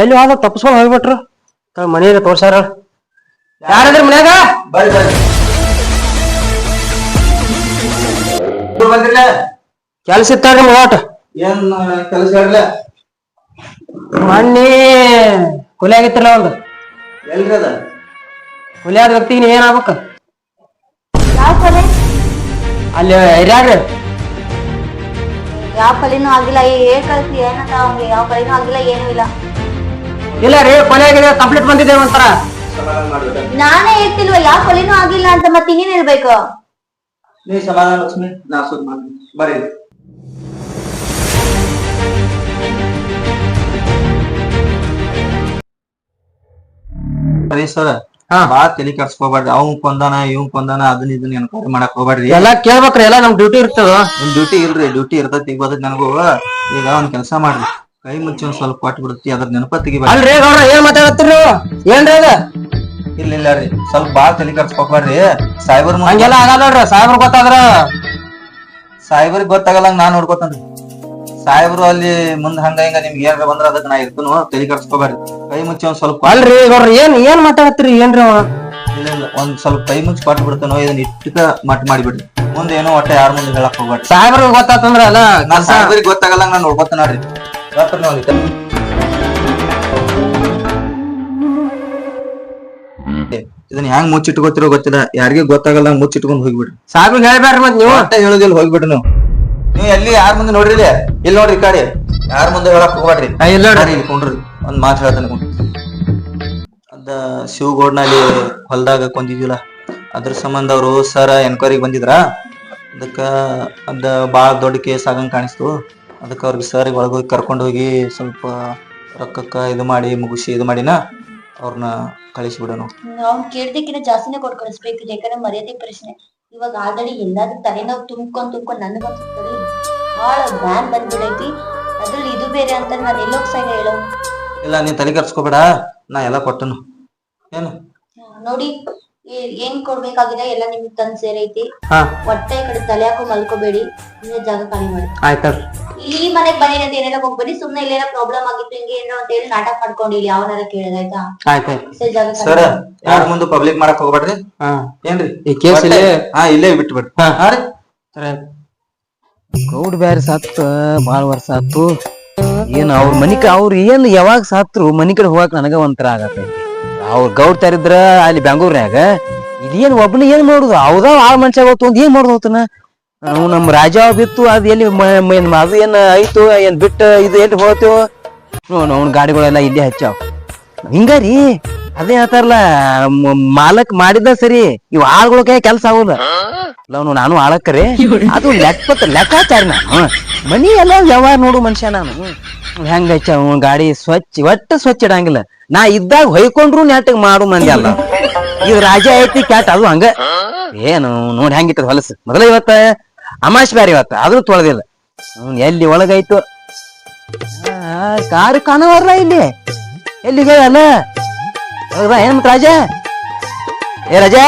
ಎಲ್ಲಿ ಹೋದ? ತಪ್ಪಿಸ್ಕೊಂಡು ಹೋಗ್ಬಿಟ್ರು. ಮನೆಗೆ ತೋರ್ಸಾರ ಯಾರದ್ರಿ ಮನ್ಯಾಗ? ಬರ್ರಿ ಬರ್ರಿ. ಇಬ್ರು ಬಂದ್ರಿಲ್ಲ ಕೆಲ್ಸ ಓಟ್ ಏನ್ ಕೆಲಸ ಇರ್ಲ ಮೊನ್ನೆ ಕೊಲೆ ಆಗಿತ್ತಲ್ಲ ಒಂದು. ಎಲ್ರಿ ಅದ? ಕೊಲೆ ಆದ ವ್ಯಕ್ತಿಗೆ ಏನಾಗ್ಬೇಕು ಏನ್ ಆಗ್ಬೇಕ? ಅಲ್ಲಿ ಹಿರಿಯಾರ್ರಿ. ಯಾವ ಕಲಿನೂ ಆಗಿಲ್ಲ. ಏನ್ ಕಳ್ಸಿ ಏನಂತ ಅವ್ನಿಗೆ ಯಾವ ಕಲಿನೂ ಆಗಿಲ್ಲ ಏನೂ ಇಲ್ಲ. ಇಲ್ಲ ರೀ ಕೊಲೆ ಆಗಿದೆ ಕಂಪ್ಲೀಟ್ ಬಂದಿದೆ ಒಂಥರ. ನಾನೇ ಹೇಳ್ತಿಲ್ವ ಯಾವ ಕಲಿನೂ ಆಗಿಲ್ಲ ಅಂತ ಮತ್ತೆ ಇನ್ನೇನ್ ಹೇಳ್ಬೇಕು? ನೀ ಸಮಾಧಾನ ಲಕ್ಷ್ಮಿ ನಾ ಸುದ್ ಮಾಡ್ತೀನಿ. ಬರ್ರಿ. ಸರಿ ಸರ್. ಬಾಳ ತಲೆ ಕೆಡ್ಸ್ಕೊಬ್ಯಾಡ್ರಿ ಅವ್ನ್ ಕೊಂದಾನ ಇವ್ ಕೊಂದಾನ ಅದನ್ನ ಇದನ್ನ ಎನ್ಕ್ವೈರಿ ಮಾಡಕ್ ಹೋಗ್ಬೇಡ್ರಿ ಎಲ್ಲ ಕೇಳ್ಬೇಕ್ರಿ ಎಲ್ಲ ನಮ್ ಡ್ಯೂಟಿ ಇರ್ತದ? ನಿಮ್ ಡ್ಯೂಟಿ ಇಲ್ರಿ ಡ್ಯೂಟಿ ಇರ್ತೈತಿ ಬದಕ್ ನನಗೂ. ಈಗ ಒಂದ್ ಕೆಲಸ ಮಾಡ್ರಿ. ಕೈ ಮುಚ್ಚಿ ಒಂದ್ ಸ್ವಲ್ಪ ಕೊಟ್ಟು ಬಿಡುತ್ತಿ ಅದ್ರ ನೆನಪ ತೆಗಿಬೇಡ್ರಿ ಅಲ್ರಿ ಗೌಡ್ರ ಏನ್ ಮಾತಾಡತ್ತೀರಿ ಏನ್ರಿ ಅದ? ಇಲ್ಲ ಇಲ್ಲ ರೀ. ಸ್ವಲ್ಪ ಬಾಳ ತಲೆ ಕರ್ಸ್ಕೋಬಾರ್ರಿ ಸಾಯ್ಬರ್ ಹಂಗೆಲ್ಲ ಆಗಲ್ಲ ನೋಡ್ರಿ ಸಾಯ್ಬರ್ ಗೊತ್ತಾದ್ರ? ಸಾಯ್ಬರ್ ಗೊತ್ತಾಗಲ್ಲ ನಾನ್ ನೋಡ್ಕೊತಾನ್ರಿ. ಸಾಹೇಬ್ರು ಅಲ್ಲಿ ಮುಂದ್ ಹಂಗ ಹಿಂಗ ನಿಮ್ಗೆ ಏನಾರ ಬಂದ್ರ ಅದಕ್ಕೆ ನಾ ಇರ್ತನು ತಲೆ ಕರ್ಸ್ಕೋಬಾರಿ ಕೈ ಮುಚ್ಚಿ ಒಂದ್ ಸ್ವಲ್ಪ ಅಲ್ರಿ ಗೌಡ್ರ ಏನ್ ಏನ್ ಮಾತಾಡತ್ತೀರಿ ಏನ್ರಿ ಅವ? ಇಲ್ಲ ಇಲ್ಲ ಒಂದ್ ಸ್ವಲ್ಪ ಕೈ ಮುಚ್ಚಿ ಕೊಟ್ಟು ಬಿಡ್ತಾನೋ ಇದನ್ನ ಇಟ್ಟಕ ಮಟ್ ಮಾಡಿಬಿಡ್ರಿ. ಮುಂದೆ ಏನೋ ಒಟ್ಟ ಯಾರ ಮುಂದೆ ಹೇಳಕ್ ಹೋಗ್ಬೇಡ್ರಿ. ಸಾಹೇಬ್ರ ಗೊತ್ತಾತಂದ್ರ ಅಲ್ಲ ನಾನ್ ಸಾಹೇಬ್ರಿಗೆ ಗೊತ್ತಾಗಲ್ಲ ನಾನು ನೋಡ್ಕೊತ ನೋಡ್ರಿ. ಬರ್ತೀನಿ ಒಂದಿಟ್ಟು. ಇದನ್ನ ಹೆಂಗ್ ಮುಚ್ಚಿಟ್ಕೋತಿರೋ ಗೊತ್ತಿಲ್ಲ ಯಾರಿಗೂ ಗೊತ್ತಾಗಲ್ಲ ಮುಚ್ಚಿಟ್ಕೊಂಡ್ ಹೋಗ್ಬಿಡ್ರಿ. ಸಾಹೇಬ್ರಿಗೆ ಹೇಳ್ಬೇಡ್ರಿ ಮತ್ ನೀವು. ಒಟ್ಟ ಹೇಳೋದಿಲ್ಲ ಹೋಗ್ಬಿಡ್ರಿ ನೀವು. ನೀವು ಎಲ್ಲಿ ಯಾರ ಮುಂದೆ ನೋಡ್ರಿ ಇಲ್ಲಿ? ಇಲ್ಲಿ ನೋಡ್ರಿ ಕಾಡಿ ಕಡೆ. ಯಾರ ಮುಂದೆ ಹೇಳಕ್ ಹೋಗ್ಬೇಡ್ರಿ. ನಾ ಇಲ್ಲ ನೋಡ್ರಿ. ಬರ್ರಿ ಇಲ್ಲಿ ಕುಂಡ್ರಿ. ಒಂದ್ ಮಾತು ಹೇಳ್ತಾನೆ ಕುಂಡ್ರಿ. ಅದ ಶಿವಗೌಡ್ನಲ್ಲಿ ಹೊಲ್ದಾಗ ಕೊಂದಿದ್ವಿಲ್ಲ ಅದ್ರ ಸಂಬಂಧ ಅವರು ಸರ್ ಎನ್ಕ್ವೈರಿ ಬಂದಿದ್ರ. ಅದಕ್ಕ ಅದ ಬಾಳ ದೊಡ್ಡ ಕೇಸ್ ಆಗಂಗ್ ಕಾಣಿಸ್ತು. ಅದಕ್ಕ ಅವ್ರಿಗೆ ಸರ್ ಒಳಗೋಗಿ ಕರ್ಕೊಂಡು ಹೋಗಿ ಸ್ವಲ್ಪ ರೊಕ್ಕಕ್ಕ ಇದು ಮಾಡಿ ಮುಗಿಸಿ ಇದು ಮಾಡಿನ ಅವ್ರನ್ನ ಕಳಿಸ್ಬಿಡೋನು ಅವ್ನ್ ಕೇಳ್ದಕ್ಕಿಂತ ಜಾಸ್ತಿನೇ ಕೊಟ್ಟು ಕಳಿಸ್ಬೇಕು ಯಾಕಂದ್ರೆ ಮರ್ಯಾದೆ ಪ್ರಶ್ನೆ. ಇವಾಗ ಆಲ್ರೆಡಿ ಎಲ್ಲಾದ್ರೂ ತಲೆನೋವು ತುಂಬ್ಕೊಂಡ್ ತುಂಬ್ಕೊಂಡ್ ನನಗಂತೂ ತಲೆ ಭಾಳ ಬ್ಯಾನ್ ಬಂದ್ಬಿಡೈತಿ. ಅದ್ರಲ್ಲಿ ಇದು ಬೇರೆ ಅಂತ ನಾನು ಎಲ್ಲೋಗ್ ಸಹ ಹೇಳು? ಇಲ್ಲ ನೀನ್ ತಲೆ ಕರ್ಸ್ಕೋಬೇಡ ನಾ ಎಲ್ಲ ಕೊಟ್ಟನು. ಏನು? ನೋಡಿ ಏ- ಏನ್ ಕೊಡ್ಬೇಕಾಗಿದೆ ಎಲ್ಲ ನಿಮ್ಗೆ ತಂದ್ ಸೇರೈತಿ. ಹಾ. ಹೊಟ್ಟೆ ಕಡೆ ತಲೆ ಹಾಕೋ ಮಲ್ಕೋಬೇಡಿ. ಇನ್ನೇ ಜಾಗ ಖಾಲಿ ಮಾಡಿ. ಆಯ್ತಲ್ರಿ ಇಲ್ಲಿ ಮನೆಗ್ ಬನ್ನಿ ಅಂತ ಏನೆಲ್ಲ ಹೋಗ್ಬೇಡಿ ಸುಮ್ನೆ ಇಲ್ಲೇನೋ ಪ್ರಾಬ್ಲಮ್ ಆಗಿತ್ತು ಹಿಂಗೆ ಏನೋ ಅಂತ ಹೇಳಿ ನಾಟಕ ಮಾಡ್ಕೊಂಡು ಇಲ್ಲಿ ಯಾವನಾರ ಕೇಳಿದಾಯ್ತಾ ಆಯ್ತಾಯ್ತು ಸರಿ ಜಾಗ ಖಾಲಿ ಸರ್ ಮಾಡಿ. ಯಾರ ಮುಂದೆ ಪಬ್ಲಿಕ್ ಮಾಡಕ್ ಹೋಗ್ಬೇಡ್ರಿ? ಹಾ. ಏನ್ರಿ? ಈ ಕೇಸ್ ಇಲ್ಲಿ ಹಾ ಇಲ್ಲೇ ಬಿಟ್ಟು ಬಿಡ್ರಿ ಹಾ. ಹಾ ರೀ. ಗೌಡ್ ಬ್ಯಾರೆ ಸತ್ತ ಬಾಳ ವರ್ಷ ಆತು. ಏನ್ ಅವ್ರ ಮನಿ ಅವ್ರ ಏನ್ ಯಾವಾಗ ಸಾತ್ರು, ಮನಿ ಕಡೆ ಹೋಗಾಕ ನನಗ ಒಂಥರ ಆಗತ್ತೆ. ಅವ್ರ ಗೌಡ್ ತರಿದ್ರ ಅಲ್ಲಿ ಬೆಂಗಳೂರ್ನ್ಯಾಗ ಇದೇನ್ ಒಬ್ನ ಏನ್ ಮಾಡುದು? ಹೌದ ಆ ಮನುಷ್ಯ ಗೊತ್ತು ಒಂದ್ ಏನ್ ಮಾಡುದು ಅವ ನಾವು ನಮ್ ರಾಜ ಬಿತ್ತು ಅದ್ ಎಲ್ಲಿ ಅದು ಏನ್ ಐತು, ಏನ್ ಬಿಟ್ಟ, ಇದು ಎಲ್ಲಿ ಹೋಗ್ತೇವ ಅವ್ನ ಗಾಡಿಗಳೆಲ್ಲ ಇಲ್ಲಿ ಹಚ್ಚಾವ್ ಹಿಂಗಾರಿ? ಅದೇ ಹೇಳ್ತಾರಲ್ಲ ಮಾಲಕ್ ಮಾಡಿದ್ದ ಸರಿ ಇವ್ ಆಳ್ಗಳ ಕೈ ಕೆಲ್ಸ ಆಗುದ. ಲವ್ನು ನಾನು ಆಳಕ್ಕರಿ ಅದು ಲೆಕ್ಕ ಲೆಕ್ಕಾಚಾರಿ ನಾನು. ಮನಿ ಎಲ್ಲ ವ್ಯವಹಾರ ನೋಡು ಮನುಷ್ಯ ನಾನು. ಹೆಂಗ ಗಾಡಿ ಸ್ವಚ್ಛ ಒಟ್ಟ ಸ್ವಚ್ಛ ಇಡಂಗಿಲ್ಲ. ನಾ ಇದ್ದಾಗ ಹೊಯ್ಕೊಂಡ್ರು ನೆಟ್ ಮಾಡು ಮಂದಿ ಅಲ್ಲ. ಇದು ರಾಜ ಐತಿ ಕ್ಯಾಟ್ ಅದು ಹಂಗ. ಏನು ನೋಡಿ ಹೆಂಗಿತ್ತದ ಹೊಲಸು. ಮೊದಲ ಇವತ್ತ ಅಮಾಶ್ ಬ್ಯಾರಿ ಇವತ್ತ ಆದ್ರೂ ತೊಳೆದಿಲ್ಲ. ಎಲ್ಲಿ ಒಳಗಾಯ್ತು? ಆ, ಕಾರು ಕಾಣವರ್ಲ ಇಲ್ಲಿ? ಎಲ್ಲಿಗೆ ಅಲ್ಲ? ಹೌದಾ ಏನ್ ಮತ್ತೆ ರಾಜ? ಏ, ರಾಜಾ?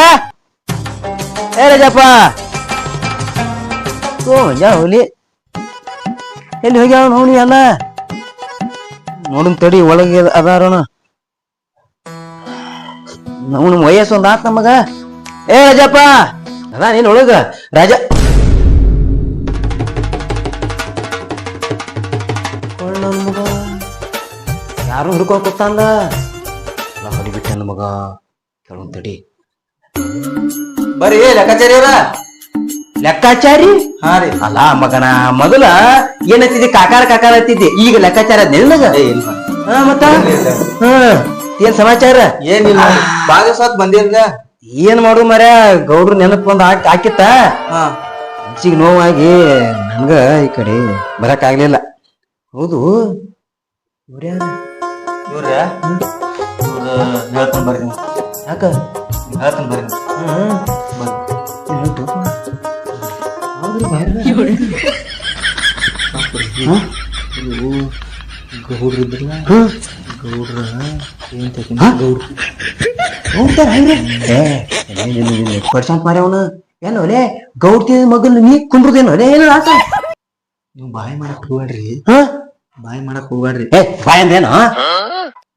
ಏ, ರಾಜಪ್ಪ? ಓ ಯಾ ಹುಲಿ. ಎಲ್ಲಿ ಹೋಗ್ಯಾವ ನೋನಿ ಅಲ್ಲ ನೋಡನ್ ತಡಿ, ಒಳಗೆ ಅದಾರೋಣ ಅವನ ವಯಸ್ಸು ಒಂದ್ ಆತ್ ನಮಗ ಏ, ರಾಜಪ್ಪ! ಅದ ನೀನ್ ಒಳಗ. ರಾಜ. ಯಾರು ಹಿಡ್ಕೊಂಡ್ ಕೂತಂದ ನಾ ಹೊಡಿಬಿಟ್ಟೆ ನನ್ ಮಗ. ಕೆಲವೊಂದ್ ತಡಿ. ಬರ್ರಿ ಲೆಕ್ಕಾಚಾರಿ ಅವ್ರ ಲೆಕ್ಕಾಚಾರಿ? ಹಾ ರೀ. ಅಲ್ಲ ಮಗನ ಮೊದಲ ಏನತ್ತಿದ್ದಿ ಕಾಕಾರ ಕಾಕಾರ ಅತ್ತಿದ್ದೆ ಈಗ ಲೆಕ್ಕಾಚಾರ ಇಲ್ಲ. ಹಾ ಮತ್ತ? ಹಾ ಏನ್ ಸಮಾಚಾರ? ಏನಿಲ್ಲ ಬಾಗ ಸಾತ್ ಬಂದಿರ್ಲ ಏನ್ ಮಾಡು ಮರ ಗೌಡ್ರು ನೆನಪು ಒಂದ್ ಹಾಕಿ ಹಾಕಿತ್ತ? ಮನ್ಸಿಗೆ ನೋವಾಗಿ ನನ್ಗ ಈ ಕಡೆ ಬರಕ್ ಆಗ್ಲಿಲ್ಲ. ಹೌದು? ಇವ್ರ ಇವ್ರ ಹೇಳ್ತಾನ ಬರ್ರಿ ಯಾಕೆ ಹೇಳ್ತಾನ ಬರ್ರಿ. ಏನ್? ಗೌಡ್ರು ಇದ್ರಲ್ಲ ಹ್ಮ್. ಗೌಡ್ರ ಏನ್ ತೆಗಿನ ಹಾ? ಗೌಡ್ರು ಹೋಗ್ತಾರ ಹೆಂಗ್ರಿ ಪರ್ಸೆಂಟ್ ಮಾರಿ ಅವನು ಏನು ಒಲೆ ಗೌಡ್ತಿ ಮಗನ್ ನೀ ಕುಂಡ್ರದೇನು ಒಲೆ ಏನು ಆತ ನೀವು ಬಾಯಿ ಮಾಡಕ್ ಹೋಗ್ಬೇಡ್ರಿ ಹಾ ಬಾಯಿ ಮಾಡಕ್ ಹೋಗ್ಬೇಡ್ರಿ ಏ ಬಾಯ್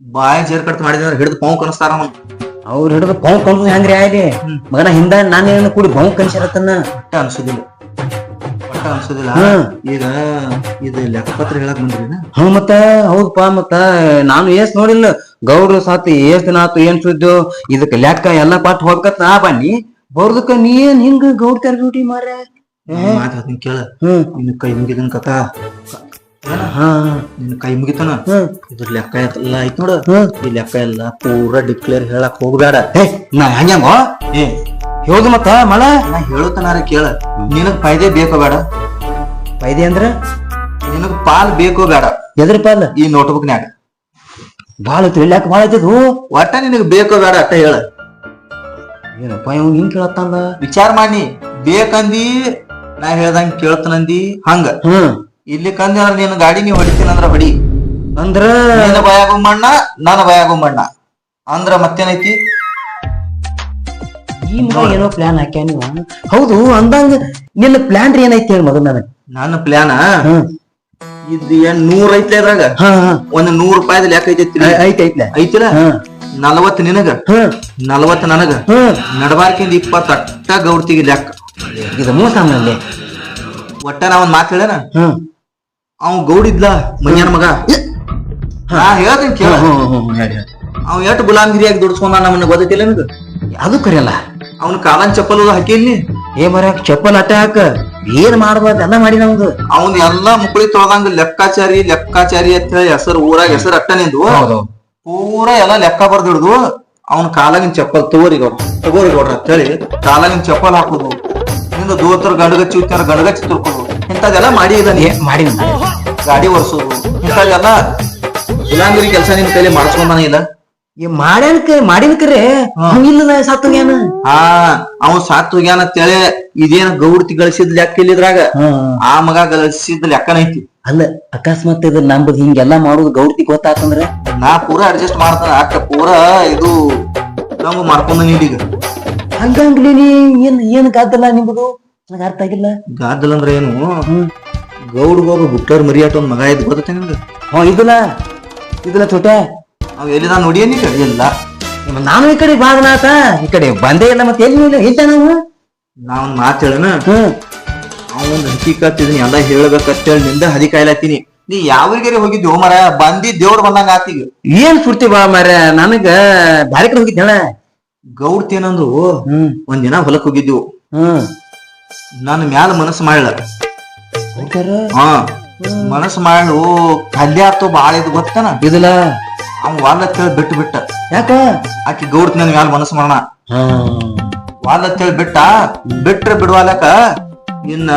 ಬಾಯಿ ಜೇರ್ ಕಟ್ ಮಾಡಿದ್ರೆ ಹಿಡಿದು ಪಾವು ಕನಸ್ತಾರ ಅವ್ನು. ಅವ್ರು ಹಿಡಿದು ಪೌಂ ಕೊಂಡು ಹೆಂಗ್ರಿ ಆಯ್ರಿ ಮಗನ ಹಿಂದ ನಾನೇನು ಕೂಡಿ ಬಹು ಕನ್ಸಿರತ್ತನ್ನ? ಒಟ್ಟ ಅನ್ಸುದಿಲ್ಲ. ಒಟ್ಟ ಅನ್ಸುದಿಲ್ಲ. ಈಗ ಇದು ಲೆಕ್ಕಪತ್ರ ಹೇಳಕ್ ಬಂದ್ರಿ ಹ್ಞೂ ಮತ್ತ ಹೌದಪ್ಪ ಮತ್ತ. ನಾನು ಏಸ್ ನೋಡಿಲ್ಲ. ಗೌಡ್ರು ಸಾತ್ ಏಸ್ ದಿನ ಆತು ಏನ್ ಸುದ್ದು ಇದಕ್ಕೆ ಲೆಕ್ಕ ಎಲ್ಲ ಪಾಠ ಹೋಗ್ಕತ್ ನಾ ಬನ್ನಿ. ಬರ್ದಕ್ಕ ನೀ ಏನ್ ಹಿಂಗ ಗೌಡ್ ತರ ಡ್ಯೂಟಿ ಮಾಡ್ರೆ ಮಾತು ಹೇಳ್ತೀನಿ ಕೇಳ. ಹ್ಮ್. ಕೈ ಏನ ಹಾ ನಿನ್ನ ಕೈ ಮುಗಿತನ? ಇದ್ರ ಲೆಕ್ಕ ಎಲ್ಲ ಐತ್ ನೋಡು. ಈ ಲೆಕ್ಕ ಎಲ್ಲ ಪೂರಾ ಡಿಕ್ಲೇರ್ ಹೇಳಕ್ ಹೋಗ್ಬೇಡ. ಏ ನಾ ಹಂಗ ಏ ಹೇಳ್ದು ಮತ್ತ ಮಳ? ನಾ ಹೇಳುತ್ತನಾರ ಕೇಳ. ನಿನಗ್ ಪೈದೆ ಬೇಕೋ ಬೇಡ? ಪೈದೆ ಅಂದ್ರ? ನಿನಗ್ ಪಾಲ್ ಬೇಕೋ ಬೇಡ? ಎದ್ರ ಪಾಲ್? ಈ ನೋಟ್ಬುಕ್ನ್ಯಾಗ ಬಾಳ ತಿಳಿಯಾಕ ಬಾಳ ಐತದು ಒಟ್ಟ ನಿನಗ್ ಬೇಕೋ ಬೇಡ ಅಟ್ಟ ಹೇಳ. ಏನಪ್ಪ ಇವ್ ಹಿಂಗ್ ಕೇಳತ್ತಲ್ಲ ವಿಚಾರ ಮಾಡಿ. ಬೇಕಂದಿ ನಾ ಹೇಳ್ದಂಗ್ ಕೇಳ್ತನಂದಿ ಹಂಗ. ಹ್ಮ್ ಇಲ್ಲಿ ಕಂದಿ ನಿನ್ನ ಗಾಡಿ ನೀವು ಹೊಡಿತೀನಿ ಅಂದ್ರ ಹೊಡಿ. ಅಂದ್ರ ನಿನ್ನ ಬಾಯಾಗು ಮಣ್ಣ ನನ್ನ ಬಾಯಾಗು ಮಣ್ಣ. ಅಂದ್ರ ಮತ್ತೇನೈತಿ? ಈ ಮಗ ಏನೋ ಪ್ಲಾನ್ ಹಾಕ್ಯ ನೀವು ಹೌದು ಅಂದಂಗ ನಿನ್ನ ಪ್ಲಾನ್ ರೀ ಏನೈತಿ ಹೇಳಿ ಮೊದಲು ನನಗೆ. ನನ್ನ ಪ್ಲಾನ್ ಇದು ಏನ್ ನೂರ್ ಐತ್ಲೆ ಅದ್ರಾಗ? ಒಂದ್ ನೂರ್ ರೂಪಾಯಿದಲ್ಲಿ ಯಾಕೆ ಐತಿ ಐತಿ ಐತ್ಲೆ. ಐತಿಲ್ಲ? ಹ್ಮ್ ನಲವತ್ ನಿನಗ? ಹ್ಮ್ ನಲವತ್ ನನಗ? ನಡಬಾರ್ಕಿಂದ ಇಪ್ಪತ್ತ ಅಟ್ಟ ಗೌರ್ತಿಗೆ ಲೆಕ್ಕ. ಇದು ಒಟ್ಟ ನಾ ಒಂದ್ ಮಾತ್ ಹೇಳೇನ? ಅವ್ ಗೌಡಿದ್ಲ ಮನ್ಯನ ಮಗ. ನಾ ಹೇಳ್ತೀನಿ ಕೇಳ. ಅವ ಎಷ್ಟ್ ಗುಲಾಮ್ಗಿರಿಯಾಗಿ ದುಡ್ಸ್ಕೊಂಡ ನಮ್ಮನ್ನ ಗೊತ್ತಿಲ್ಲ ನಿನಗ ಅದು ಕರೆಯಲ್ಲ? ಅವನ ಕಾಲನ್ ಚಪ್ಪಲ್ ಹಾಕಿಲ್ನಿ ಏ ಮರ ಚಪ್ಪಲ್ ಅಟ್ಟ ಹಾಕ. ಏನ್ ಮಾಡ್ಬಾರ್ದು ಎಲ್ಲ ಮಾಡಿ ನಮ್ದು. ಅವ್ನ ಎಲ್ಲಾ ಮುಕ್ಳಿ ತೊಳದಂಗ ಲೆಕ್ಕಾಚಾರಿ ಲೆಕ್ಕಾಚಾರಿ ಅಂತ ಹೇಳಿ ಹೆಸರು ಊರಾಗ ಹೆಸರು ಅಟ್ಟ ನಿಂದು. ಪೂರಾ ಎಲ್ಲಾ ಲೆಕ್ಕ ಬರ್ದಿಡ್ದು ಅವ್ನ ಕಾಲಾಗಿನ ಚಪ್ಪಲ್ ತಗೋರಿ ತಗೋರಿ ಗೌಡ್ರ ಅಂತ ಹೇಳಿ ಕಾಲಾಗಿನ ಚಪ್ಪಲ್ ಹಾಕುದು. ನಿಂದ ದೋತರ ಗಡಗಚ್ಚಿ ಉತ್ತಾರ ಗಡಗಚ್ಚಿ ತುರ್ಕೊಂಡು ಇಂಥದ್ದೆಲ್ಲ ಮಾಡಿ ಇದನ್ನ ಏನ್ ಮಾಡಿ ಗಾಡಿ ಒರೆಸೋದು ಇಂಥದ್ದೆಲ್ಲ ಗುಲಾಂಗಿರಿ ಕೆಲಸ ನಿನ್ ಕೈಲಿ ಮಾಡಿಸ್ಕೊಂಡಾನ ಇಲ್ಲ. ಈ ಮಾಡ್ಯಾನ ಮಾಡಿನ ಕರೆ ಇಲ್ಲ ಸತ್ತಂಗೇನ ಹಾ ಅವ್ ಸಾತ್ ಹೋಗ್ಯಾನ ಅಂತೇಳಿ ಇದೇನ ಗೌಡ್ತಿ ಗಳಿಸಿದ್ ಲೆಕ್ಕ ಇಲ್ಲಿದ್ರಾಗ ಆ ಮಗ ಗಳಿಸಿದ ಲೆಕ್ಕನೈತಿ ಅಲ್ಲ ಅಕಸ್ಮಾತ್ ಇದು ನಂಬದ್ ಹಿಂಗೆಲ್ಲಾ ಮಾಡುದು ಗೌಡ್ತಿ ಗೊತ್ತಾತಂದ್ರ? ನಾ ಪೂರಾ ಅಡ್ಜಸ್ಟ್ ಮಾಡ್ತಾನ ಅಕ್ಕ ಪೂರಾ ಇದು ನಮ್ಗೆ ಮಾಡ್ಕೊಂಡ ನೀಡೀಗ ಹಂಗಂಗ್ಲಿ ನೀ ಏನ್ ಏನ್ ಗಾದ್ದಲ್ಲ ನಿಮ್ದು ನನಗ ಅರ್ಥ ಆಗಿಲ್ಲ. ಗಾದಲ್ ಅಂದ್ರ ಏನು? ಗೌಡ್ ಗೌಡ್ಗೋಗ ಬುಟ್ಟರ್ ಮರಿಯಾಟ ಒಂದ್ ಮಗ ಇದ್ ಗೊತ್ತೈತೆ ನಿಮ್ಗೆ ಹ್ಞೂ ಇದಲ್ಲ. ಇದಲ್ಲ ಚೋಟ. ಅವ್ ಎಲ್ಲಿದ ನೋಡಿಯೇನಿ ಇಲ್ಲ. ನಾನು ಈ ಕಡೆ ಬಾಗನಾತ ಈ ಕಡೆ ಬಂದೇ ಇಲ್ಲ ಮತ್ತೆ ಎಲ್ಲಿ ಇಲ್ಲ ಇದ್ದ ನಾವು? ನಾ ಒಂದ್ ಮಾತ್ ಹೇಳನ ಹ್ಮ್. ಹಕ್ಕಿ ಹಕ್ಕಿಕತ್ ಇದನ್ನ ಎಲ್ಲ ಹೇಳ್ಬೇಕಂತೇಳಿ ನಿಂದ ಹದಿ ಕಾಯ್ಲಾತೀನಿ. ನೀ ಯಾವ್ರಿಗೆ ಹೋಗಿದ್ಯೋ ಮರ? ಬಂದಿ ದೇವ್ರ ಬಂದಂಗ ಆತೀಗ ಏನ್ ಸುಡ್ತಿ ಬಾ ಮರ ನನಗ ಬ್ಯಾರೆ ಕಡೆ ಹೋಗಿದ್ದೆ ಹೇಳ ಗೌಡ್ತಿ ಏನಂದ್ರು ಹ್ಮ್. ಒಂದ್ ದಿನ ಹೊಲಕ್ ಹೋಗಿದ್ವು. ನಾನು ನನ್ನ ಮ್ಯಾಲ ಮನಸ್ಸು ಮಾಡ್ಲ ಮನಸ್ ಹಾ. ಮನಸ್ಸು ಮಾಡು ಕಲ್ಯ ಆತು ಬಾಳ ಇದು ಗೊತ್ತನ? ಇದಿಲ್ಲ. ಅವ್ ವಾಲ್ ಕೇಳಿ ಬಿಟ್ಟು ಬಿಟ್ಟ. ಯಾಕ? ಆಕಿ ಗೌಡ್ ನನ್ ಮ್ಯಾಲ ಮನಸ್ಸು ಮಾಡೋಣ ವಾಲ್ ಕೇಳಿ ಬಿಟ್ಟ ಬಿಟ್ರೆ ಬಿಡುವಾಲಕ ಇನ್ನ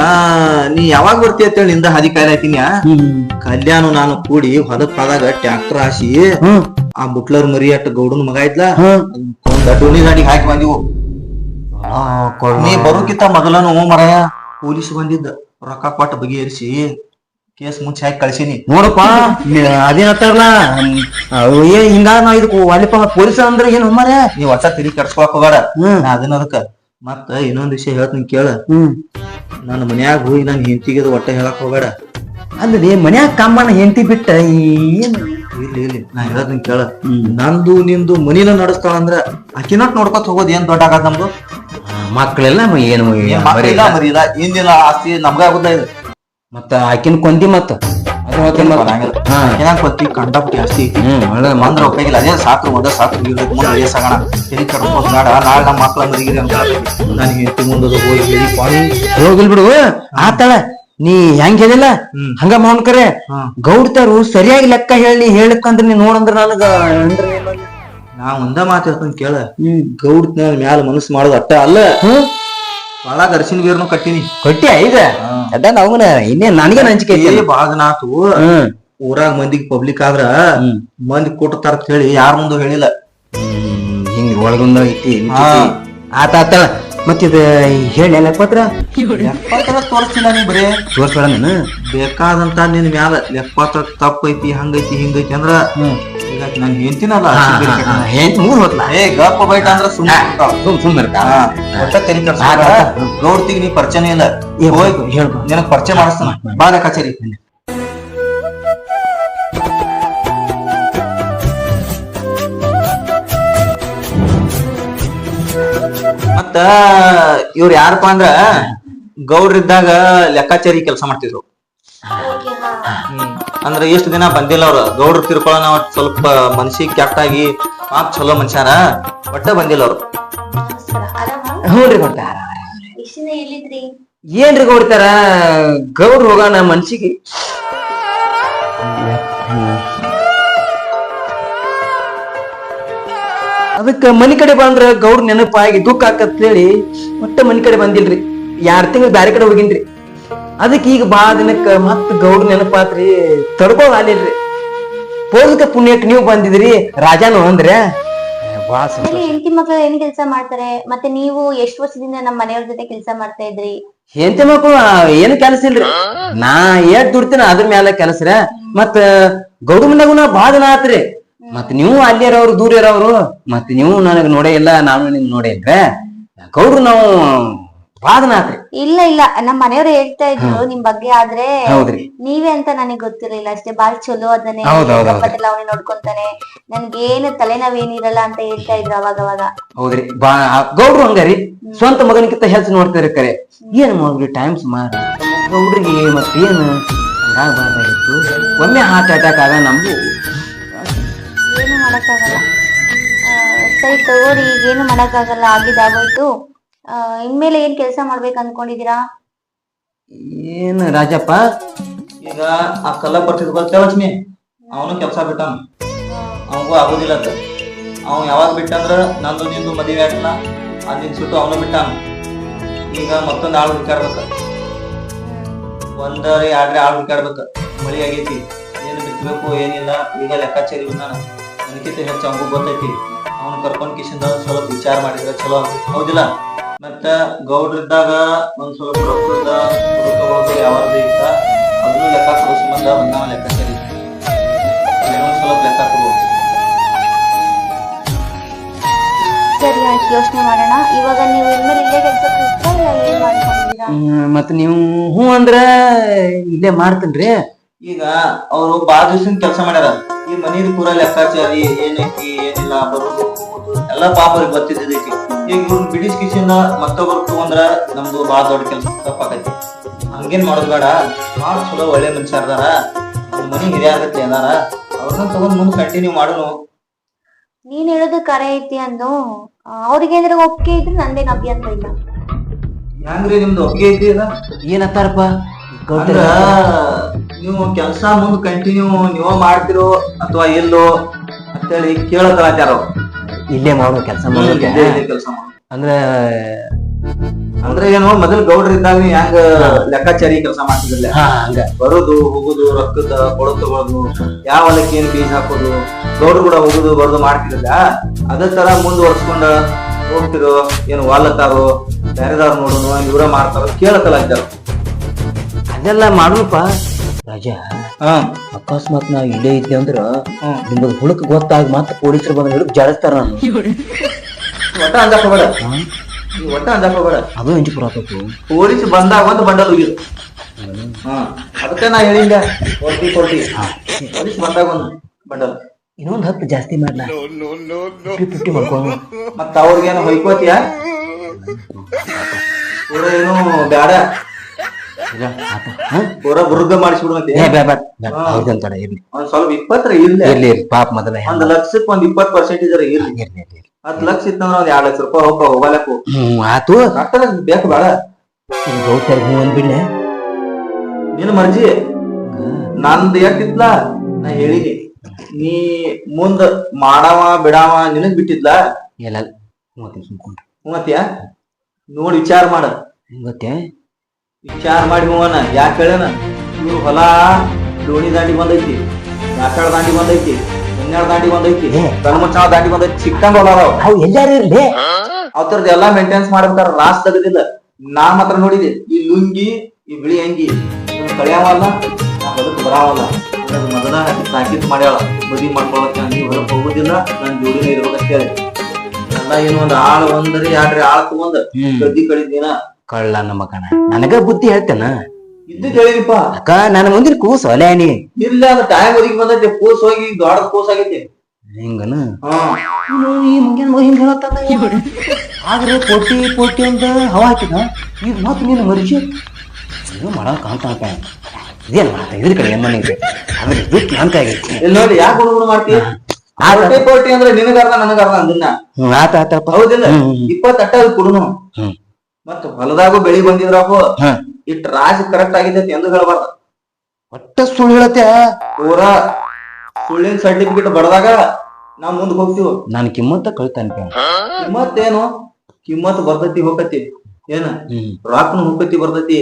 ನೀ ಯಾವಾಗ ಬರ್ತಿ ಅಂತೇಳಿ ನಿಂದ ಹದಿ ಕಾಯಿಲೆ ಹ್ಮ್. ಕಲ್ಯಾಣ ನಾನು ಕೂಡಿ ಹೊಲಕ್ ಹೋದಾಗ ಟ್ಯಾಕ್ಟರ್ ಹಾಸಿ ಆ ಬುಟ್ಲರ್ ಮರಿ ಅಟ್ಟ ಗೌಡನ್ ಮಗ ಇದ್ಲ ಹ್ಮ್ ಗಾಡಿಗೆ ಹಾಕಿ ಬಂದಿವು. ನೀ ಬರೋಕಿತ್ತ ಮೊದಲನು ಮರಯ ಪೊಲೀಸ್ ಬಂದಿದ್ದ ರೊಕ್ಕ ಕೊಟ್ಟ ಬಗೆಹರಿಸಿ ಕೇಸ್ ಮುಂಚೆ ಹಾಕಿ ಕಳ್ಸಿನಿ. ನೋಡಪ್ಪ ಅದೇನತ್ತಾರಲ್ಲ ಏ ಹಿಂಗ ನಾ ಇದಕ್ಕೆ ವಾಲಿಪ ಪೊಲೀಸ್ ಅಂದ್ರೆ ಏನು ಮರೆ ನೀ ಹೊಸ ತಿರುಗಿ ಕಟ್ಸ್ಕೊಳಕ್ ಹೋಗಾರ ಅದನ್ನ ಅದಕ್ಕ ಮತ್ತ ಇನ್ನೊಂದ್ ವಿಷಯ ಹೇಳ್ತೀನಿ ಕೇಳ. ನನ್ನ ಮನ್ಯಾಗ ಹೋಗಿ ನನ್ ಹೆಂಡತಿಗೆ ಒಟ್ಟ ಹೇಳಕ್ ಹೋಗ್ಬೇಡ. ಅಂದ್ರೆ ಮನ್ಯಾಗ ಕಮ್ಮನ ಹೆಂಡತಿ ಬಿಟ್ಟ ಏನ್? ಇಲ್ಲಿ ಇಲ್ಲಿ ನಾ ಹೇಳೋದನ್ನ ಕೇಳ. ನಂದು ನಿಂದು ಮನಿನ ನಡೆಸ್ತಾಳ ಅಂದ್ರ ಅಕಿನಟ್ ನೋಡ್ಕೊತ ಹೋಗೋದ್ ಏನ್ ದೊಡ್ಡ ಆಗತ್ ನಮ್ದು? ಮಕ್ಕಳೆಲ್ಲ ಏನು ಮಕ್ಳಿಲ್ಲ ಮರಿಲ್ಲ ಇಂದಿನ ಆಸ್ತಿ ನಮ್ಗ ಆಗುದ ಇದು. ಮತ್ತ ಆಕಿನ ಕೊಂದಿ ಮತ್ತ? ಅದೇ ಹೇಳ್ತೀನಿ ಮತ್ತ. ಹಾ. ಏನಾಗ ಕೊತ್ತಿ ಕಂಡಪಟ್ಟಿ ಆಸ್ತಿ ಐತಿ ಹ್ಮ್ ಒಳ್ಳೆ ಮಂದ್ರ ಉಪಯೋಗಿಲ್ಲ ಅದೇ ಸಾಕು ಸಾಕು. ಮುಂದೆ ನಾಳೆ ನಮ್ಮ ಮಕ್ಕಳ ಅಂತ ನಾನು ಹೆಂಡತಿ ಮುಂದದ ಹೋಗಿ ಹೇಳಿ ಪಾಣಿ ಹೋಗಿಲ್ ಬಿಡು. ಆತಳ ನೀ ಹೆಂಗ್ ಹೇಳಿಲ್ಲ. ಹಂಗ ಮಾವನ್ ಕರೆ. ಗೌಡ್ತಾರು ಸರಿಯಾಗಿ ಲೆಕ್ಕ ಹೇಳಿ ಹೇಳಕ್ಕಂದ್ರ ನೀ ನೋಡಂದ್ರ ನನಗ ಅಂದ್ರ? ನಾ ಒಂದ ಮಾತು ಹೇಳ್ಕೊಂಡ್ ಕೇಳ. ಗೌಡ್ ಮ್ಯಾಲ ಮನಸ್ಸು ಮಾಡೋದು ಅಟ್ಟ ಅಲ್ಲ. ಒಳಗ ಅರ್ಶಿನ ಬೀರ್ನು ಕಟ್ಟಿನಿ. ಕಟ್ಟಿ ಐದ? ಅದ ಅವನ ಇನ್ನೇ ನನಗೆ ಏ ಬಾಗನಾತು ಊರಾಗ ಮಂದಿಗೆ ಪಬ್ಲಿಕ್ ಆದ್ರ. ಮಂದಿ ಕೊಟ್ಟತಾರ ಅಂತ ಹೇಳಿ ಯಾರ ಮುಂದೆ ಹೇಳಿಲ್ಲ. ಹಿಂಗ ಒಳಗೊಂದ ಐತಿ. ಆತ ಆತ ಮತ್ತಿದ ಹೇಳಿ ಪತ್ರ ಲೆಕ್ಕಪತ್ರ ತೋರಿಸ್ತಿಲ್ಲ ನೀ ಬರೇ. ತೋರಿಸ್ಬೇಡ ನೀನು. ಬೇಕಾದಂತ ನಿನ್ ಮ್ಯಾಲ ಲೆಕ್ಕಾಚಾರ ತಪ್ಪೈತಿ ಹಂಗೈತಿ ಹಿಂಗೈತಿ ಅಂದ್ರ ಈಗ ನಾನು ಹೆಂತಿನಲ್ಲ ಮೂರ್ ಹೊತ್ಲ. ಏ ಗಪ್ಪ ಬೈಟ ಅಂದ್ರ ಸುಮ್ಮನೆ ಸುಮ್ ಸುಮ್ ಇರ್ಕ. ಒಟ್ಟ ತಲೆ ಆತ್. ನೀ ಪರಿಚಯನೇ ಇಲ್ಲ. ಹೋಯ್ತು ಹೇಳ್ಬಾ. ನಿನಗ್ ಪರಿಚಯ ಮಾಡಿಸ್ತಾನ. ಬಾ ಕಚೇರಿ. ಮತ್ತ ಇವ್ರ ಯಾರಪ್ಪ ಅಂದ್ರ ಗೌಡ್ರಿದ್ದಾಗ ಲೆಕ್ಕಾಚಾರಿ ಕೆಲಸ ಮಾಡ್ತಿದ್ರು. ಅಂದ್ರ ಎಷ್ಟು ದಿನ ಬಂದಿಲ್ಲ ಅವ್ರ. ಗೌಡ್ರ ತಿರ್ಕೊಳ್ಳೋಣ ನಾವ್ ಸ್ವಲ್ಪ ಮನ್ಸಿಗೆ ಕೆಟ್ಟಾಗಿ ಪಾಪ ಚಲೋ ಮನುಷ್ಯರ ಒಟ್ಟ ಬಂದಿಲ್ಲ ಅವ್ರು. ಹ್ಞೂನ್ರಿ ಎಲ್ಲಿದ್ರಿ? ಏನ್ರಿ ಗೌಡ್ತಾರ ಗೌಡ್ರು ಹೋಗೋಣ ಮನ್ಸಿಗೆ? ಅದಕ್ಕ ಮನಿ ಕಡೆ ಬಂದ್ರ ಗೌಡ್ರ ನೆನಪಾಗಿ ದುಃಖ ಆಕತ್ ಹೇಳಿ ಒಟ್ಟ ಮನಿ ಕಡೆ ಬಂದಿಲ್ರಿ. ಯಾರ್ ತಿಂಗಳು ಬ್ಯಾರೆ ಕಡೆ ಹೋಗಿನ್ರಿ. ಅದಕ್ಕೆ ಈಗ ಬಾ ದಿನಕ್ಕ ಮತ್ತ ಗೌಡ್ರ ನೆನಪಾತ್ರಿ ತಡ್ಕೋ ಆಲಿಲ್ರಿ ಪೋಲಕ ಪುಣ್ಯಕ್ಕೆ ನೀವು ಬಂದಿದ್ರಿ ರಾಜಾನು ಅಂದ್ರೆ ಮನೆ ಹೆಂಡತಿ ಮಕ್ಕಳು ಏನ್ ಕೆಲಸ ಮಾಡ್ತಾರೆ? ಮತ್ತೆ ನೀವು ಎಷ್ಟು ವರ್ಷದಿಂದ ನಮ್ಮ ಮನೆಯವ್ರ ಜೊತೆ ಕೆಲಸ ಮಾಡ್ತಾ ಇದ್ರಿ? ಹೆಂಡತಿ ಮಕ್ಕಳು ಏನು ಕೆಲಸ ಇಲ್ರಿ. ನಾ ಏಟ್ ದುಡ್ತೀನಿ ಅದ್ರ ಮ್ಯಾಲ ಕೆಲಸ ರೀ ಮತ್ತ ಗೌಡ ಮನ್ಯಾಗೂ ನಾ ಬಾಳ ದಿನ ಆತ್ರಿ. ಮತ್ ನೀವು ಅಲ್ಲಿ ಇರೋರು ದೂರ ಇರೋರು ಮತ್ ನೀವು ನನಗ್ ನೋಡೇ ಇಲ್ಲ ನಾನು ನಿಮ್ ನೋಡೇ ಇದ್ರೆ ಗೌಡ್ರು ನಾವು ಬಾಳ ದಿನ ಆತ್ರಿ ಇಲ್ಲ ಇಲ್ಲ. ನಮ್ಮ ಮನೆಯವ್ರು ಹೇಳ್ತಾ ಇದ್ರು ನಿಮ್ ಬಗ್ಗೆ ಆದ್ರೆ ಹೌದ್ರಿ. ನೀವೇ ಅಂತ ನನಗ್ ಗೊತ್ತಿರಲಿಲ್ಲ. ಅಷ್ಟೇ ಬಾಳ್ ಚಲೋ ಅದನ್ನೇ. ಹೌದ್ ಹೌದ್ ಹೌದ್. ಎಲ್ಲ ಅವನೇ ನೋಡ್ಕೊಂತಾನೆ. ನನ್ಗೇನು ತಲೆನೋವೇನಿರಲ್ಲ ಅಂತ ಹೇಳ್ತಾ ಇದ್ರು ಅವಾಗ ಅವಾಗ ಹೌದ್ರಿ. ಬಾ ಗೌಡ್ರು ಹಂಗಾರಿ ಸ್ವಂತ ಮಗನಿಗಿಂತ ಹೆಚ್ಚು ನೋಡ್ತಾ ಕರೆ. ಏನ್ ಮಾಡ್ರಿ ಟೈಮ್ ಸುಮಾರು? ಗೌಡ್ರಿಗೆ ಮತ್ತೇನು ಏನ್ ಹಂಗಾಗ್ಬಾರ್ದಾಗಿತ್ತು? ಒಮ್ಮೆ ಹಾರ್ಟ್ ಅಟ್ಯಾಕ್ ಆಗ ಏನು ಮಾಡಕ್ಕಾಗಲ್ಲ. ಸರಿ ತಗೋರಿ ಈಗೇನು ಮಾಡಕ್ಕಾಗಲ್ಲ ಆಗಿದಾಗೋಯ್ತು ಆ, ಇನ್ಮೇಲೆ ಏನ್ ಕೆಲಸ ಮಾಡ್ಬೇಕು ಅನ್ಕೊಂಡಿದೀರಾ ಏನ್ ರಾಜಪ್ಪ ಈಗ ಆ ಕಲ್ಲ ಬರ್ತಿದ್ ಬರ್ತ ಲಕ್ಷ್ಮಿ? ಅವನು ಕೆಲಸ ಬಿಟ್ಟಾನ ಅವನಿಗೂ ಆಗೋದಿಲ್ಲ ಅಂತ ಅವನು ಯಾವಾಗ ಬಿಟ್ಟಂದ್ರ ನಂದು ನಿಂದು ಮದುವೆ ಆಗಲ್ಲ ಅಲ್ಲಿಂದ ಸುಟ್ಟು ಅವನು ಬಿಟ್ಟಾನ. ಈಗ ಮತ್ತೊಂದ್ ಆಳು ಹುಡ್ಕಾಡ್ಬೇಕ. ಒಂದರೆ ಎರಡ್ರೆ ಆಳು ಹುಡುಕಾಡ್ಬೇಕು. ಮಳಿ ಆಗೈತಿ. ಏನು ಬಿತ್ತಬೇಕು ಏನಿಲ್ಲ ಈಗ ಲೆಕ್ಕಾಚಾರಿ ನಾನು ನನಗಿಂತ ಹೆಚ್ಚು ಅವನಿಗೂ ಗೊತ್ತೈತಿ. ಅವನು ಕರ್ಕೊಂಡ್ ಕಿಶಿಂದ ಸ್ವಲ್ಪ ವಿಚಾರ ಮಾಡಿದ್ರೆ ಚಲೋ. ಹೌದಿಲ್ಲ? ಮತ್ತ ಗೌಡ್ರಿದ್ದಾಗ ಒಂದ್ ಸ್ವಲ್ಪ ರೊಕ್ಕದ ಹುಡುಕಬಹುದು ಯಾವ್ದು ಇತ್ತ? ಅದನ್ನು ಲೆಕ್ಕ ಕೊಡೋ ಸಂಬಂಧ ನಾವು ಲೆಕ್ಕ ಏನೋ ಸ್ವಲ್ಪ ಲೆಕ್ಕ ಕೊಡುವ ಸರಿ ಆಯ್ತು ಯೋಚನೆ ಮಾಡೋಣ. ಇವಾಗ ನೀವು ಇನ್ಮೇಲೆ ಇಲ್ಲೇ ಕೆಲ್ಸಕ್ಕೆ ಹೋಗ್ತೀರಾ ಇಲ್ಲ ಏನ್ ಮಾಡ್ಕೊಂಡಿದೀರಾ ಮತ್ ನೀವು ಹ್ಞೂ ಅಂದ್ರ ಇಲ್ಲೇ ಮಾಡ್ತೇನ್ರಿ. ಈಗ ಅವರು ಬಾಳ ದಿವಸ ಕೆಲಸ ಮಾಡ್ಯಾರ. ಈ ಮನಿದ ಪೂರ ಲೆಕ್ಕಾಚಾರಿ ಏನೈತಿ ಏನಿಲ್ಲ ಬರೋದು ಎಲ್ಲಾ ಎಲ್ಲ ಪಾಪ ಅವ್ರಿಗೆ ಗೊತ್ತಿದ್ದೈತಿ ಈಗ ಇವ್ರನ್ನ ಬಿಡಿಸ್ ಕಿಶಿಂದ ಮತ್ತೊಬ್ರು ತಗೊಂಡ್ರ ನಮ್ದು ಬಾಳ ದೊಡ್ಡ ಕೆಲಸ ತಪ್ಪಾಕೈತಿ. ಹಂಗೇನ್ ಮಾಡೋದ್ ಬೇಡ. ಬಾಳ ಚಲೋ ಒಳ್ಳೆ ಮನುಷ್ಯ ಅದಾರ. ಅವ್ರ ಮನಿ ಹಿರಿಯಾಗತ್ತೆ ಅದಾರ. ಅವ್ರನ್ನ ತಗೊಂಡ್ ಮುಂದ್ ಕಂಟಿನ್ಯೂ ಮಾಡೋನು. ನೀನ್ ಹೇಳೋದು ಕರೆ ಐತಿ ಅಂದು ಅವ್ರಿಗೆ ಏನಾರ ಒಪ್ಪಿಗೆ ಇದ್ರೆ ನಂದೇನ್ ಅಭ್ಯಂತರ ಇಲ್ಲ. ಹೆಂಗ್ರಿ ನಿಮ್ದು ಒಪ್ಪಿಗೆ ಐತಿ ಅದ? ಏನತ್ತಾರಪ್ಪ ಅಂದ್ರ ನೀವು ಕೆಲಸ ಮುಂದ್ ಕಂಟಿನ್ಯೂ ನೀವು ಮಾಡ್ತಿರೋ ಅಥವಾ ಇಲ್ಲೋ ಅಂತೇಳಿ ಕೇಳಕತ್ತಾರ ಇಲ್ಲೇ ಮಾಡೋ ಕೆಲಸ ಕೆಲಸ ಅಂದ್ರೆ ಅಂದ್ರ ಏನು ಮೊದಲು ಗೌಡ್ರ ಇದ್ದಾಗ ನೀವು ಹೆಂಗ ಲೆಕ್ಕಾಚಾರಿ ಕೆಲಸ ಮಾಡ್ತಿದ್ರಲ್ಲ? ಹಂಗ. ಬರೋದು ಹೋಗುದು ರೊಕ್ಕದ ಕೊಳ ತಗೊಳೋದು ಯಾವ ಹೊಲಕ್ಕೆ ಏನ್ ಬೀಜ ಹಾಕೋದು ಗೌಡ್ರು ಕೂಡ ಹೋಗುದು ಬರೋದು ಮಾಡ್ತಿರಲ್ಲ ಅದೇ ತರ ಮುಂದುವರ್ಸ್ಕೊಂಡ ಹೋಗ್ತಿರೋ ಏನು ವಾಲತಾರೋ ಬೇರೆದವ್ರು ನೋಡೋನು ಇವ್ರ ಮಾಡ್ತಾರೋ ಕೇಳಕಲಾಗ್ತಾರ ಅದೆಲ್ಲ ಮಾಡೋಣಪ್ಪ ರಾಜ ಹಾ. ಅಕಸ್ಮಾತ್ ನಾ ಇಲ್ಲೇ ಇದ್ದೆ ಅಂದ್ರ. ನಿಮ್ಮದು ಹುಡುಕ್ ಗೊತ್ತಾಗ ಮತ್ತೆ ಪೊಲೀಸರು ಬಂದ ಹಿಡಿದು ಜಾಡಿಸ್ತಾರ ನಾನು. ಒಟ್ಟ ನೀ ಒಟ್ಟ ಬೇಡ ಅದು ಹೆಂಚು ಆತತ್ತು ಪೊಲೀಸ್ ಬಂದಾಗ ಒಂದು ಬಂಡಲ್ ಹೋಗಿದ್ರು ಹಾ. ಅದಕ್ಕೆ ನಾ ಹೇಳಿಲ್ಲ ಕೊಡ್ತಿ ಕೊಡ್ತಿ. ಪೊಲೀಸ್ ಬಂದಾಗ ಒಂದು ಬಂಡಲ್. ಇನ್ನೊಂದು ಹತ್ತು ಜಾಸ್ತಿ ಮಾಡ್ಲಾ? ಫಿಫ್ಟಿ ಮಾಡ್ಕೊಂಡು ಮತ್ತ ಅವ್ರಿಗೇನು ಹೊಯ್ಕೋತಿಯ? ಏನೋ ಏನು ಬ್ಯಾಡ. ಪೂರ ಬುರ್ಗ ಮಾಡಿಸ್ಬಿಡುವಂತೆ. ಇರ್ಲಿ. ಒಂದ್ ಸ್ವಲ್ಪ ಇಪ್ಪತ್ತರ ಇರ್ಲಿ. ಇರ್ಲಿ ಇರ್ಲಿ. ಪಾಪ ಮೊದಲ ಒಂದ್ ಲಕ್ಷಕ್ ಒಂದ್ ಇಪ್ಪತ್ ಪರ್ಸೆಂಟ್ ಇರ್ಲಿ. ಇರ್ಲಿ ಇರ್ಲಿ ಇರ್ಲಿ. ಹತ್ ಲಕ್ಷ ಇತ್ತಂದ್ರ ಒಂದ್ ಎರಡ್ ಲಕ್ಷ ರೂಪಾಯಿ ಹೋಗ ಹೋಗಲಕ್ಕು ಹ್ಮ್ ಆತು. ಡಾಕ್ಟರ್ ಬೇಕು ಬೇಡ ಗೌತರ್ ಹ್ಞೂ ಅಂದ್ಬಿಡ್ಲೆ. ನಿನ್ ಮರ್ಜಿ. ನಂದ್ ಎಷ್ಟಿತ್ಲ? ನಾ ಹೇಳಿನಿ. ನೀ ಮುಂದ ಮಾಡವಾ ಬಿಡಾವ ನಿನಗ್ ಬಿಟ್ಟಿದ್ಲ? ಎಲ್ಲ ಮೂವತ್ತೈದು ಸುಮ್ಕೊಂಡ್ರು ಮೂವತ್ತ್ಯಾ? ನೋಡಿ ವಿಚಾರ ಮಾಡ. ಗೊತ್ತೇ ವಿಚಾರ ಮಾಡಿ ಹೋಗೋಣ. ಯಾಕೆ ಹೇಳೋಣ? ಇವ್ರು ಹೊಲ ಡೋಣಿ ದಾಂಡಿ ಬಂದೈತಿ ಯಾಕಳ ದಾಂಡಿ ಬಂದೈತಿ ಹನ್ನೆರಡು ದಾಂಡಿ ಬಂದೈತಿ. ಕಣ್ಮುಚ್ಚಾವ ದಾಂಡಿ ಬಂದೈತಿ ಚಿಕ್ಕಂಗ ಹೊಲ ಅದಾವ ಅವು ಎಲ್ಲಾರು ಇರ್ಲಿ? ಅವ್ರದ್ ಎಲ್ಲಾ ಮೇಂಟೆನೆನ್ಸ್ ಮಾಡ್ಬೇಕಾರ ರಾಸ್ ತೆಗೆದಿಲ್ಲ ನಾ ಮಾತ್ರ ನೋಡಿದೆ ಈ ಲುಂಗಿ ಈ ಬಿಳಿ ಅಂಗಿ ಕಳಿಯಾವಲ್ಲ ಬದುಕು ಬರಾವಲ್ಲ ಮಗನ ಮೊದಲ ತಾಕೀತ್ ಮಾಡ್ಯಾಳ. ಮದಿ ಮಾಡ್ಕೊಳಕ್ಕೆ ನೀವು ಹೊರಗೆ ಹೋಗುದಿಲ್ಲ ನನ್ ಜೋಡಿನ ಇರ್ಬೇಕಷ್ಟೇ ಹೇಳಿ. ಎಲ್ಲ ಏನು ಒಂದ್ ಆಳ್ ಒಂದ್ರಿ ಎರಡ್ರಿ ಆಳ್ ತಗೊಂಡ್ ಕದ್ದಿ ಗದ್ದಿ ಕಡಿದಿನ ಕಳ್ಳ ನಮ್ಮ ಕಣ ನನಗ ಬುದ್ಧಿ ಹೇಳ್ತೇನ? ಇದ್ದಿದ್ ಹೇಳಿನಿಪ್ಪ ಅಕ್ಕ ನನ್ನ ಮುಂದಿನ ಕೂಸು ಅಲ್ಯಾನಿ ಇಲ್ಲ ಅದ ಟೈಮ್ ಒದಗಿ ಬಂದೈತಿ ಕೂಸ ಹೋಗಿ ದೊಡ್ಡ ಕೂಸ ಆಗೈತಿ. ಹಿಂಗನ? ಇವ್ನು ಈ ಮುಂಗಿನ ಮಗ ಹಿಂಗ ಹೇಳತ್ತಾನ ಆದ್ರೆ ಪೋಟಿ ಪೋಟಿ ಅಂತ ಹವಾ ಹಾಕಿದ. ಈಗ ಮತ್ತೆ ನೀನು ಮರ್ಜಿ. ಏನು ಮಾಡಕ್ ಅಂತ ಅಂತ ಇದೇನು ಇದ್ರ ಕಡೆ ಏನ್ ಮನೆಗೆ? ಆದ್ರೆ ಇದು ನನ್ ಕೈಗೈತಿ ಇಲ್ಲಿ ನೋಡಿ ಯಾಕೆ ಹುಡುಗರು ಮಾಡ್ತೀವಿ ಪೋಟಿ ಪೋಟಿ ಅಂದ್ರೆ ನಿನಗರ್ದ ನನಗರ್ದ ಅಂದನ್ನ ಹ್ಮ್ ಆತ ಆತಪ್ಪ ಹೌದಿಲ್ಲ. ಹ್ಮ್, ಹ್ಮ್. ಇಪ್ಪತ್ತ ಅಟ್ಟ ಅದು ಕುಡುನು. ಹ್ಮ್. ಮತ್ತ ಹೊಲದಾಗೂ ಬೆಳಿ ಬಂದಿದ್ರಾಗು ಹಾ. ಇಟ್ ರಾಜ್ ಕರೆಕ್ಟ್ ಆಗಿದೈತಿ ಎಂದು ಹೇಳಬಾರ್ದ? ಒಟ್ಟ ಸುಳ್ಳು ಹೇಳತ್ತೆ ಪೂರಾ ಸುಳ್ಳಿನ ಸರ್ಟಿಫಿಕೇಟ್ ಬಡದಾಗ ನಾವ್ ಮುಂದ್ ಹೋಗ್ತೀವಿ? ನಾನು ಕಿಮ್ಮತ್ತ ಕಳ್ತಾನೆ ಕಿಮ್ಮತ್ತೇನು? ಕಿಮ್ಮತ್ ಬರ್ತೈತಿ ಹೋಗತಿ. ಏನ? ಹ್ಮ್. ರಾಕ್ನು ಹೋಗತಿ ಬರ್ತೈತಿ.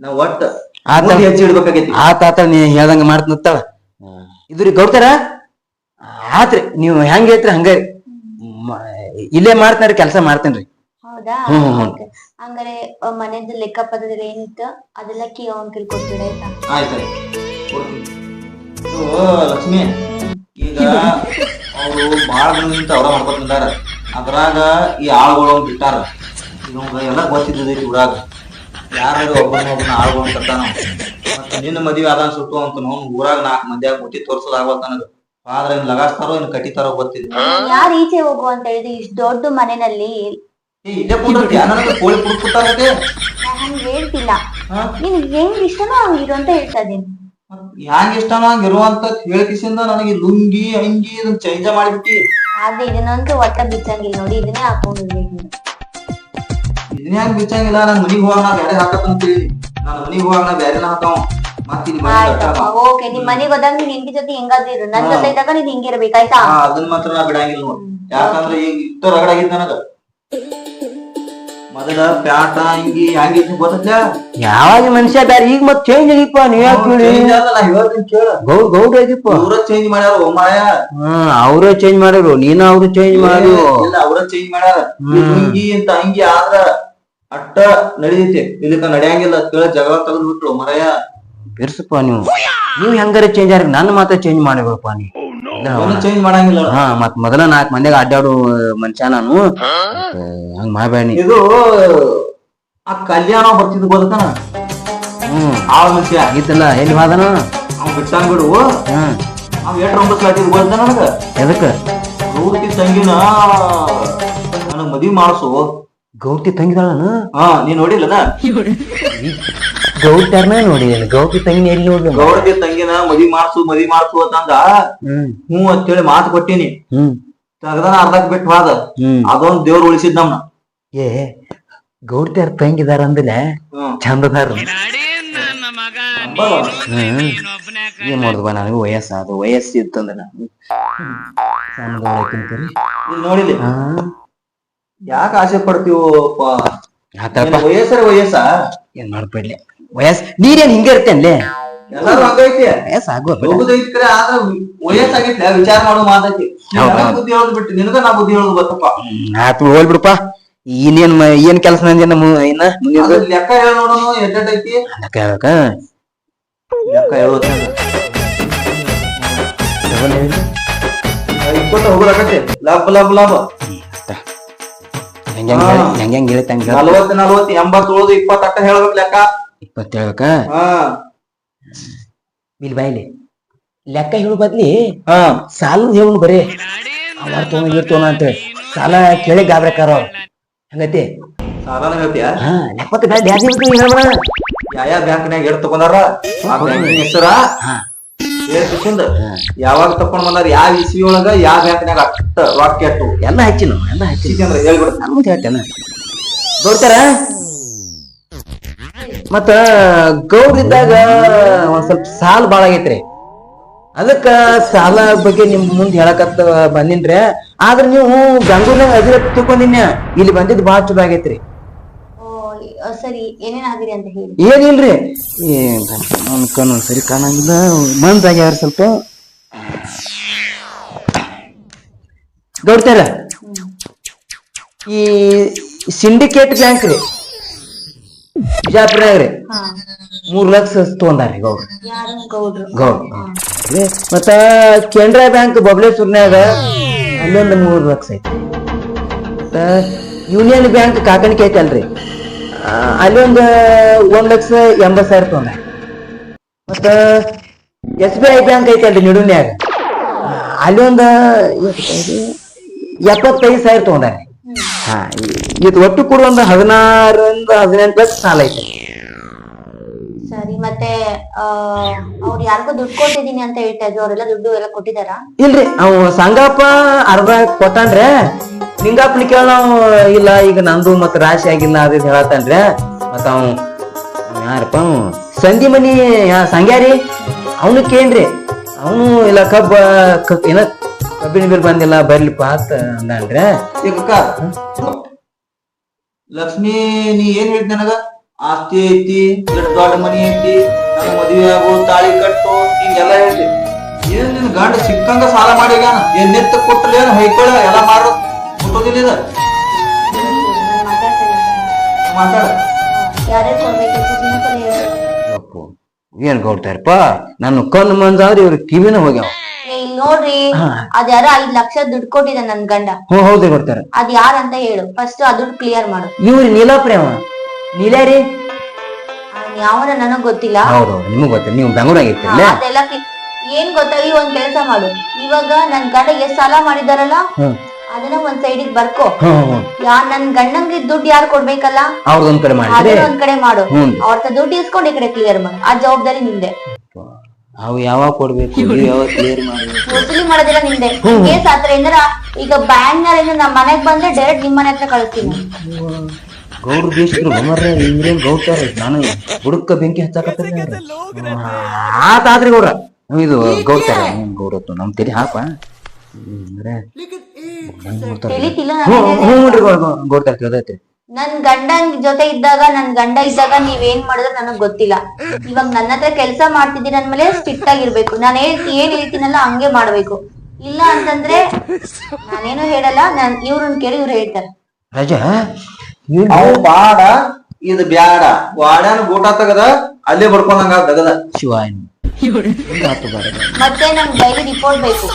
ನಾವ್ ಒಟ್ಟ ಆತ ಹೆಜ್ಜಿ ಹೆಚ್ಚಿ ಇಡ್ಬೇಕಾಗೈತಿ. ಆತ ಆತ ನೀ ಹೇಳ್ದಂಗ ಮಾಡ್ತಂತಾಳ ಇದ್ರಿ ಗೌಡ್ತಾರ ಆತ್ರಿ ನೀವು ಹೆಂಗ ಐತ್ರಿ ಹಂಗ. ಇಲ್ಲೇ ಮಾಡ್ತೇನ್ರಿ ಕೆಲಸ ಮಾಡ್ತೇನ್ರಿ. ಹೌದಾ. ಹಂಗಾರೆ ಮನೆದು ಲೆಕ್ಕ ಪತ್ರ ಏನಿತ್ತು ಅದೆಲ್ಲ ಕೀ ಅವನ್ ಕೇಳ್ಕೊಡ್ತೀರ ಆಯ್ತಾ? ಆಯ್ತಾಯ್ತು ಲಕ್ಷ್ಮಿ. ಈಗ ಅವರು ಬಾಳ ದಿನದಿಂದ ಅವ್ರ ಮಾಡ್ಕೊತಿದ್ದಾರೆ ಅದ್ರಾಗ ಈ ಆಳುಗಳು ಬಿಟ್ಟಾರ ಇವಂಗ ಎಲ್ಲ ಗೊತ್ತಿದ್ದೈತಿ ಊರಾಗ. ಯಾರು ಒಬ್ಬನ ಒಬ್ಬನ ಆಳುಗಳು ಕಟ್ಟಾನ. ಮತ್ತ ನಿನ್ನ ಮದ್ವಿ ಅದ ಸುಟ್ಟು ಅಂತ ನೋವು ಊರಾಗ ನಾಲ್ಕು ಮಂದಿ ಮುಟ್ಟಿ ತೋರ್ಸೋದ್ ಆಗ್ವತ್ ನನಗ. ಆದ್ರೆ ಇನ್ ಲಗಾಸ್ತಾರೋ ಇನ್ ಕಟ್ಟಿತಾರೋ ಗೊತ್ತಿಲ್ಲ. ಯಾರ ಈಚೆ ಹೋಗು ಅಂತ ಹೇಳಿದ್ರೆ ಇಷ್ಟ ದೊಡ್ಡ ಮನೆಯಲ್ಲಿ ಇಲ್ಲೇ ಕುಂದ್ರತಿ ನನಗೆ ಕೋಳಿ ಕುಡ್ ಹಂಗ್ ಹೇಳ್ತಿಲ್ಲ. ಹಾ? ನಿನ್ ಹೆಂಗ್ ಇಷ್ಟನೋ ಹಂಗ್ ಇರು ಅಂತ ಹೇಳ್ತಾ ಇದೀನಿ ಹ್ಯಾಂಗ ಇಷ್ಟನ ಹಂಗ ಇರುವಂತ ಹೇಳಿಕಿಸಿಂದ ನನಗೆ ಲುಂಗಿ ಅಂಗಿ ಇದನ್ನ ಚೇಂಜ ಮಾಡಿಬಿಟ್ಟಿ. ಆದ್ರೆ ಇದನ್ನಂತೂ ಒಟ್ಟ ಬಿಚ್ಚಂಗಿಲ್ಲ ನೋಡಿ ಇದನ್ನೇ ಹಾಕೊಂಡಿರ್ಬೇಕು ನೀನು. ಇದನ್ನ ಬಿಚ್ಚಂಗಿಲ್ಲ? ನನ್ ಮನಿಗ್ ಹೋಗಾಗ ನಾ ಬ್ಯಾರೆ ಹೇಳಿ ನಾನು ಮನಿಗ್ ಹೋಗಾಗ ನಾ ಬ್ಯಾರೆನ ಹಾಕಾವ ಮತ್ತ ಇಲ್ಲಿ ಮನಿ ಆಯ್ತಪ್ಪ ಓಕೆ ನಿಮ್ ಮನೆಗ್ ಹೋದಾಗ ನೀನ್ ಹೆಂಡತಿ ಜೊತೆ ಹೆಂಗಾದ್ರೂ ಇರು. ನನ್ ಜೊತೆ ಇದ್ದಾಗ ನೀನ್ ಹಿಂಗಿರ್ಬೇಕು ಆಯ್ತಾ? ಹಾ ಅದನ್ನ ಮಾತ್ರ ನಾ ಬಿಡಂಗಿಲ್ಲ ನೋಡ್. ಯಾಕಂದ್ರೆ ಈಗ ಇಷ್ಟ ರಗಡಾಗಿದ್ದ ನನಗ. ಮೊದಲ ಪ್ಯಾಟ ಹಿಂಗಿ ಹಂಗಿತ್ತು ಗೊತ್ತಲ್ಲ ಯಾವಾಗ ಮನುಷ್ಯ ಬ್ಯಾರ ಈಗ ಮತ್ ಚೇಂಜ್ ಆಗಿಪ್ಪ ನೀವ್ ಯಾಕೆ ಹೇಳ್ತೀನಿ ಕೇಳ. ಗೌಡ್ ಆಗಿಪ್ಪ ಅವ್ರ ಚೇಂಜ್ ಮಾಡ್ಯಾರ ಮಾಯ ಹ್ಮ್ ಅವ್ರೇ ಚೇಂಜ್ ಮಾಡ್ಯಾರು ನೀನ ಅವ್ರು ಚೇಂಜ್ ಮಾಡು. ಇಲ್ಲ ಅವ್ರ ಚೇಂಜ್ ಮಾಡ್ಯಾರ. ಈ ಅಂತ ಅಂಗಿ ಆದ್ರ ಅಟ್ಟ ನಡಿತೈತಿ. ಇದಕ್ಕ ನಡೆಯಂಗಿಲ್ಲ ಕೇಳ ಜಗಳ ತೆಗೆದು ಬಿಟ್ರು ಮರಯ. ಬಿರ್ಸಪ್ಪ ನೀವು. ನೀವ್ ಹೆಂಗಾರ ಚೇಂಜ್ ಆಗಿ ನನ್ನ ಮಾತ್ರ ಚೇಂಜ್ ಮಾಡಿಬಿಡಪ್ಪ ನೀ. ಇಲ್ಲ ಅವ್ನ- ಚೇಂಜ್ ಮಾಡಂಗಿಲ್ಲ ಹಾ ಮತ್ ಮೊದಲ ನಾಲ್ಕ್ ಮಂದಿಗೆ ಅಡ್ಡಾಡು ಮನುಷ್ಯ ನಾನು. ಹಂಗ ಮಾಡ್ಬೇಡ ಇದು ಆ ಕಲ್ಯಾಣ ಬರ್ತಿದ್ ಗೊತ್ತಾನ? ಹ್ಮ್. ಆಳ ಮನುಷ್ಯ. ಆಗಿತ್ತಲ್ಲ ಎಲ್ಲಿ ಹೋದನು ಅವ್ ಬಿಟ್ಟಂಗ್ ಬಿಡು ಹ್ಮ್ ಅವ್ ಎಷ್ಟ್ ರೊಂಬತ್ ಸಾಟಿದ್ ಗೊತ್ತ ನನಗ? ಎದಕ್ಕ? ಗೌಟಿ ತಂಗಿನ ನನಗ್ ಮದ್ವಿ ಮಾಡ್ಸು. ಗೌಟಿ ತಂಗಿದಾಳನ? ಹಾ ನೀ ನೋಡಿಲ್ಲನ ಗೌಟ್ಯಾರನ ನೋಡಿ ಗೌಟಿ ತಂಗಿ ಎಲ್ಲಿ ನೋಡ್ಲಿ ಗೌಡತಿ ಮದ್ವಿ ಮಾಡ್ಸು ಮದ್ವಿ ಮಾಡ್ಸು ಅಂತಂದ ಹ್ಮ್. ಹ್ಞೂ ಅಂತೇಳಿ ಮಾತು ಕೊಟ್ಟಿನಿ. ಹ್ಮ್. ತಗದ ಅರ್ಧಕ್ ಬಿಟ್ಟು ಹೋದ. ಅದೊಂದ್ ದೇವ್ರ ಉಳಿಸಿದ್ ನಮ್ನ. ಏ ಗೌಡ್ತ್ಯಾರ ತಂಗಿದಾರ ಅಂದಿಲ್ಲ? ಚಂದದಾರ. ಏನ್ ಮಾಡುದು ಬಾ ನನಗೆ ವಯಸ್ಸು ಅದು ವಯಸ್ಸು ಇತ್ತಂದ್ರೆ ನಾನು. ನೋಡಿಲಿ ಯಾಕೆ ಆಸೆ ಪಡ್ತೀವಪ್ಪ ವಯಸ್ಸರ ವಯಸ್ಸ? ಏನ್ ಮಾಡ್ಬೇಡ್ಲಿ? ವಯಸ್ಸು ನೀರೇನ್ ಹಿಂಗೆ ಇರ್ತೇನ್ಲೆ ಎಲ್ಲಾರು ಹಂಗೈತಿ ವಯಸ್ಸು ಆಗೋ ಹೋಗುದೈತಿ ಕರೆ ಆದ್ರ ವಯಸ್ಸಾಗೈತಿ ವಿಚಾರ ಮಾಡೋ ಮಾತೈತಿ ಬುದ್ಧಿ ಹೇಳೋದು ಬಿಟ್ಟು ನಿನಗ ನಾ ಬುದ್ಧಿ ಹೇಳೋದು ಬರ್ತಪ್ಪ ಆತು ಹೋಲ್ ಬಿಡಪ್ಪ. ಇನ್ನೇನ್ ಏನ್ ಕೆಲಸ ಇನ್ನ ಲೆಕ್ಕ ಹೇಳ ನೋಡೋನು ಎಡ್ಡೈತಿ ಕೇಳಕ ಲೆಕ್ಕ ಹೇಳೋದ್ ಇಪ್ಪತ್ತ ಹೋಗೋದಾಗತ್ತೆ ಲಾಭ ಲಾಭ ಲಾಭ. ಹೆಂಗ ಹೆಂಗ್ ಹೇಳ್ತಂಗ ನಲ್ವತ್ತು ನಲ್ವತ್ತು ಎಂಬತ್ತು ಉಳ್ದು ಇಪ್ಪತ್ತ ಅಟ್ಟ ಹೇಳ್ಬೇಕು ಲೆಕ್ಕ. ಇಪ್ಪತ್ತೇಳಕ್ಕ? ಹಾ. ಇಲ್ಲಿ ಬಾಯ್ಲಿ ಲೆಕ್ಕ ಹೇಳು ಬದ್ಲಿ. ಹಾ. ಸಾಲ ಹೇಳು ಬರೀ. ಅವ ತೋಣ ಇವ್ ತೋಣ ಅಂತ ಸಾಲ ಕೇಳಿ ಗಾಬ್ರಕಾರ ಹಂಗತಿ? ಸಾಲನ ಹೇಳ್ತೀಯ? ಹಾ ಲೆಪ್ಪತ್ತು ಬ್ಯಾಡ ಬ್ಯಾಡ ಹೇಳ್ಬೇಡ ಯಾವ ಬ್ಯಾಂಕ್ನ್ಯಾಗ ಎಡ್ ತಗೊಂಡಾರ ಆ ಬ್ಯಾಂಕಿನ ಹೆಸರ? ಹಾ. ಹೇಳ್ಕಿಸಿಂದ ಯಾವಾಗ ತಕೊಂಡ್ ಬಂದಾರ? ಯಾವ ಇಸ್ವಿ ಒಳಗ ಯಾವ ಬ್ಯಾಂಕ್ನಾಗ ಅಷ್ಟ ರೊಕ್ಕ ಎಲ್ಲ ಹಚ್ಚಿನ ಎಲ್ಲ ಹಚ್ಚಿನ ಅಂದ್ರೆ ಹೇಳ್ಬಿಡ. ನಮ್ದು ಹೇಳ್ತೇನೆ ಗೌಡ್ತಾರ ಮತ್ತ ಗೌರ್ ಇದ್ದಾಗ ಒಂದ್ ಸ್ವಲ್ಪ ಸಾಲ ಬಾಳ ಆಗೈತ್ರಿ. ಅದಕ್ಕ ಸಾಲ ಬಗ್ಗೆ ನಿಮ್ ಮುಂದ್ ಹೇಳಕತ್ತ ಬಂದಿನ್ರಿ. ಆದ್ರ ನೀವು ಗಂಗೂರ್ನಾಗ ಅದಿರ ತಿಳ್ಕೊಂಡಿನ ಇಲ್ಲಿ ಬಂದಿದ್ ಬಾಳ ಚಲೋ ಆಗೈತ್ರಿ. ಓ ಸರಿ ಏನೇನಾಗಿರಿ ಅಂತ ಹೇಳಿ. ಏನಿಲ್ರಿ? ಕಣ್ಣು ಸರಿ ಕಾಣಂಗಿಲ್ಲ ಮಂದಾಗ್ಯಾರ ಸ್ವಲ್ಪ. ಗೌಡ್ತಾರ ಈ ಸಿಂಡಿಕೇಟ್ ಬ್ಯಾಂಕ್ ರೀ ಬಿಜಾಪುರನಾಗ ರೀ ಹಾ. ಮೂರ್ ಲಕ್ಷ ತೊಗೊಂಡಾರಿ ಗೌಡ್ರು. ಗೌಡ್ರು? ಗೌಡ್ ಮತ್ತ ಕೆನರಾ ಬ್ಯಾಂಕ್ ಬಬಲೇಶ್ವರ್ನ್ಯಾಗ ಅಲ್ಲೊಂದು ಮೂರ್ ಲಕ್ಷ ಐತಿ. ಮತ್ತ ಯೂನಿಯನ್ ಬ್ಯಾಂಕ್ ಕಾಕಣಿಕೆ ಐತಲ್ರಿ ಆ, ಅಲ್ಲೊಂದು ಒಂದ್ ಲಕ್ಷ ಎಂಬತ್ ಸಾವಿರ ತಗೊಂಡ ಮತ್ತ ಎಸ್ ಬಿ ಐ ಬ್ಯಾಂಕ್ ಐತಲ್ರಿ ನಿಡುನ್ಯಾಗ ಅಲ್ಲಿ ಒಂದ ಎಪ್ಪತ್ತೈದು ಸಾವಿರ ತಗೊಂಡಾರೆ ಹಾ ಇದು ಒಟ್ಟು ಕೂಡ ಒಂದು ಹದಿನಾರರಿಂದ ಹದಿನೆಂಟು ಲಕ್ಷ ಸಾಲ ಐತೆ. ಸರಿ ಮತ್ತೆ ಆ ಅವ್ರು ಯಾರಿಗೂ ದುಡ್ಡು ಕೊಟ್ಟಿದೀನಿ ಅಂತ ಹೇಳ್ತಾ ಇದ್ರು ಅವರೆಲ್ಲ ದುಡ್ಡು ಎಲ್ಲ ಕೊಟ್ಟಿದಾರ ಇಲ್ರಿ ಅವ್ ಸಂಗಪ್ಪ ಅರ್ಧ ಕೊಟ್ಟಾನ್ರೆ ನಿಂಗಪ್ಪನ ಕೇಳ ಇಲ್ಲ ಈಗ ನಂದು ಮತ್ತ ರಾಶಿ ಆಗಿಲ್ಲ ಅದು ಇದು ಹೇಳತ್ತಾನ್ರೆ ಮತ್ತ ಅವ್ ಯಾರಪ್ಪ ಅವ್? ಸಂಧಿ ಮನಿ ಯಾ- ಸಂಗ್ಯಾರಿ ಅವನು ಕೇಳ್ರಿ ಅವನು ಇಲ್ಲ ಕಬ್ಬ ಏನ ಕಬ್ಬಿನ ಬಿಲ್ ಬಂದಿಲ್ಲ ಬರ್ಲಿಪ್ಪ ಅಂತ ಅಂದಾನ್ರೆ. ಈಗ ಲಕ್ಷ್ಮಿ, ನೀ ಏನ್ ಹೇಳಿದ್ ನನಗ? ಆಸ್ತಿ ಐತಿ, ದೊಡ್ಡ ಮನಿ ಐತಿ, ನನ್ನ ಮದ್ವೆ ಆಗು, ತಾಳಿ ಕಟ್ಟು, ಹಿಂಗೆಲ್ಲ ಹೇಳ್ತಿ ಏನ್ ನಿನ್ ಗಂಡ ಸಿಕ್ಕಂಗ ಸಾಲ ಮಾಡ್ಯಾನ ಏನ್ ನೆತ್ತ ಕೊಟ್ಟಲ್ಲ ಏನ್ ಹೈಕೊಳ ಎಲ್ಲ ಮಾರೋ ಮುಟ್ಟೋದಿಲ್ಲ. ಮಾತಾಡ. ಹೇಳು ಏನ್ ಕೊಡ್ತಾರಪ್ಪ ನನ್ನ ಕಣ್ಣು ಮಂಜಾದ್ರೆ ಇವ್ರ ಕಿವಿನ ಹೋಗ್ಯಾವ. ಇಲ್ಲಿ ನೋಡ್ರಿ ಅದ್ಯಾರೋ ಐದ್ ಲಕ್ಷ ದುಡ್ಡು ಕೊಟ್ಟಿದ ನನ್ ಗಂಡ. ಹ್ಞೂ ಕೊಡ್ತಾರೆ. ಅದ್ ಅದ್ ಯಾರಂತ ಹೇಳು. ಫಸ್ಟ್ ಆ ದುಡ್ಡು ಕ್ಲಿಯರ್ ಮಾಡು. ಇವ್ರಿ ನೀಲಾಪ್ರೇಮ ನೀಲೇರಿ ಯಾವನ ನನಗ್ ಗೊತ್ತಿಲ್ಲ. ಹೌದು ನಿಮಗ್ ಗೊತ್ತಿಲ್ಲ. ನೀವು ಬೆಂಗಳೂರಾಗಿರ್ತಿರ್ಲೆ ಅದೆಲ್ಲ cli- ಏನ್ ಗೊತ್ತಾ? ಈ ಒಂದ್ ಕೆಲಸ ಮಾಡು. ಇವಾಗ ನನ್ ಗಂಡ ಎಷ್ಟ್ ಸಾಲ ಮಾಡಿದಾರಲ್ಲ ಹ್ಮ್. ಅದನ್ನ ಒಂದ್ ಸೈಡಿಗ್ ಬರ್ಕೋ. ಯಾ ನನ್ ಗಂಡಂಗೆ ದುಡ್ಡು ಯಾರು ಕೊಡ್ಬೇಕಲ್ಲ? ಅವ್ರದ್ದು ಕಡೆ ಮಾಡಿದ್ರೆ ಅದನ್ನ ಒಂದ್ ಕಡೆ ಮಾಡು. ಹ್ಞೂ ಅವ್ರ ದುಡ್ಡು ಇಸ್ಕೊಂಡು ಈ ಕಡೆ ಕ್ಲಿಯರ್ ಮಾಡು. ಆ ಜವಾಬ್ದಾರಿ ನಿಂದೆ ಅವು ಯಾವಾಗ ಕೊಡ್ಬೇಕು ಯಾವಾಗ ಕ್ಲಿಯರ್ ಮಾಡ್ಬೇಕು ವಸೂಲಿ ಮಾಡೋದಿಲ್ಲ ಕೇಸ್ ಆತರ ಏನಾರ ಈಗ ಬ್ಯಾಂಕ್ನಲ್ಲಿ ಮನೆಗ್ ಬಂದ್ರೆ ಡೈರೆಕ್ಟ್ ನಿಮ್ ಮನೆ ಹತ್ರ ಕಳಿಸ್ತೀನಿ ಗೌಡ್ರು ಬೇಸಿದ್ರು ಗಮರ್ರೆ ಗೌಡ್ತಾರ ನಾನು ಹುಡುಕ ಬೆಂಕಿ ಹಚ್ಚಾಕತ್ತಾರೆ ಆತಾದ್ರಿ ಗೌಡ್ರ ಇದು ಗೌಡ್ತಾರ ಹ್ಮ್, ಗೌಡತ್ತು ನಮ್ ತಲೆ ಹಾಪ ಅಂದ್ರೆ ಹ್ಞೂ ಗೌಡ್ತಾರ ನನ್ ಗಂಡನ್ ಜೊತೆ ಇದ್ದಾಗ ನನ್ ಗಂಡ ಇದ್ದಾಗ ನೀವ್ ಏನ್ ಮಾಡಿದ್ರೆ ನನಗ್ ಗೊತ್ತಿಲ್ಲ. ಇವಾಗ ನನ್ನ ಹತ್ರ ಕೆಲ್ಸ ಮಾಡ್ತಿದ್ದೀನಿ ಅಂದ್ಮೇಲೆ ಸ್ಟ್ರಿಕ್ಟ್ ಆಗಿರ್ಬೇಕು. ನಾನ್ ಹೇಳ್ತಿ ಏನ್ ಹೇಳ್ತೀನಲ್ಲ ಹಂಗೆ ಮಾಡ್ಬೇಕು. ಇಲ್ಲ ಅಂತಂದ್ರೆ ನಾನೇನು ಹೇಳಲ್ಲ ನಾನ್ ಇವ್ರನ್ನ ಕೇಳಿ ಇವ್ರು ಹೇಳ್ತಾರೆ. ರಾಜ? ಅವ್ ಬಾಡ ಇದು ಬ್ಯಾಡ. ವಾಡ್ಯಾನ ಗೋಟ ತಗದ ಅಲ್ಲೇ ಬಡ್ಕೊಂಡಂಗ ತಗದ ಶಿವ ಮತ್ತೆ ನಮ್ಗೆ ಡೈಲಿ ರಿಪೋರ್ಟ್ ಬೇಕು.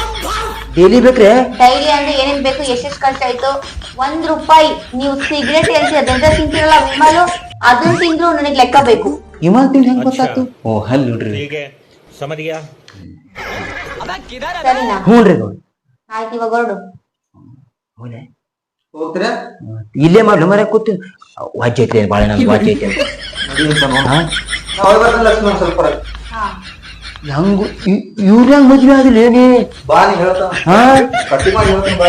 ಡೈಲಿ ಬೇಕ್ರೆ? ಡೈಲಿ ಅಂದ್ರೆ ಏನೇನ್ ಬೇಕು ಎಷ್ಟೆಷ್ಟು ಖರ್ಚಾಯ್ತು? ಒಂದ್ ರೂಪಾಯಿ ನೀವು ಸಿಗರೇಟ್ ಹೇಳ್ತೀರ ಅದಂತ ತಿಂತಿರಲ್ಲ ವಿಮಲು? ಅದನ್ನ ತಿಂದ್ರು ನನಗೆ ಲೆಕ್ಕ ಬೇಕು. ವಿಮಲ್ ತಿಂದು ಹೆಂಗ್ ಗೊತ್ತಾತು ಓ ಹಲ್ ನೋಡ್ರಿ. ಹೀಗೆ ಸಮರಿಯಾ ಸರಿನಾ? ಹ್ಞೂನ್ರಿ ಆಯ್ತು ಇವಾಗ ಹೊರಡು. ಇಲ್ಲೇ ಮಾಡಿ ಮನೆ ಕೂತಿ ವಾಚೈತೆ ಬಾಳ ಬಾಳೆ ನಮ್ಗೆ ವಾಜ್ಯ ಹಾ? ಲಕ್ಷ್ಮಣ ಸ್ವಲ್ಪ ಹಾ. ಹೆಂಗ್ ಇವ್ರ ಹೆಂಗ್ ಮದ್ವೆ ಆದಿಲ್ಲ ಏನಿ ಬಾ ನೀ ಹೇಳ್ತಾ ಹಾ? ಕಟ್ಟಿ ಮಾಡಿ ಹೇಳ್ತೀನಿ ಬಾ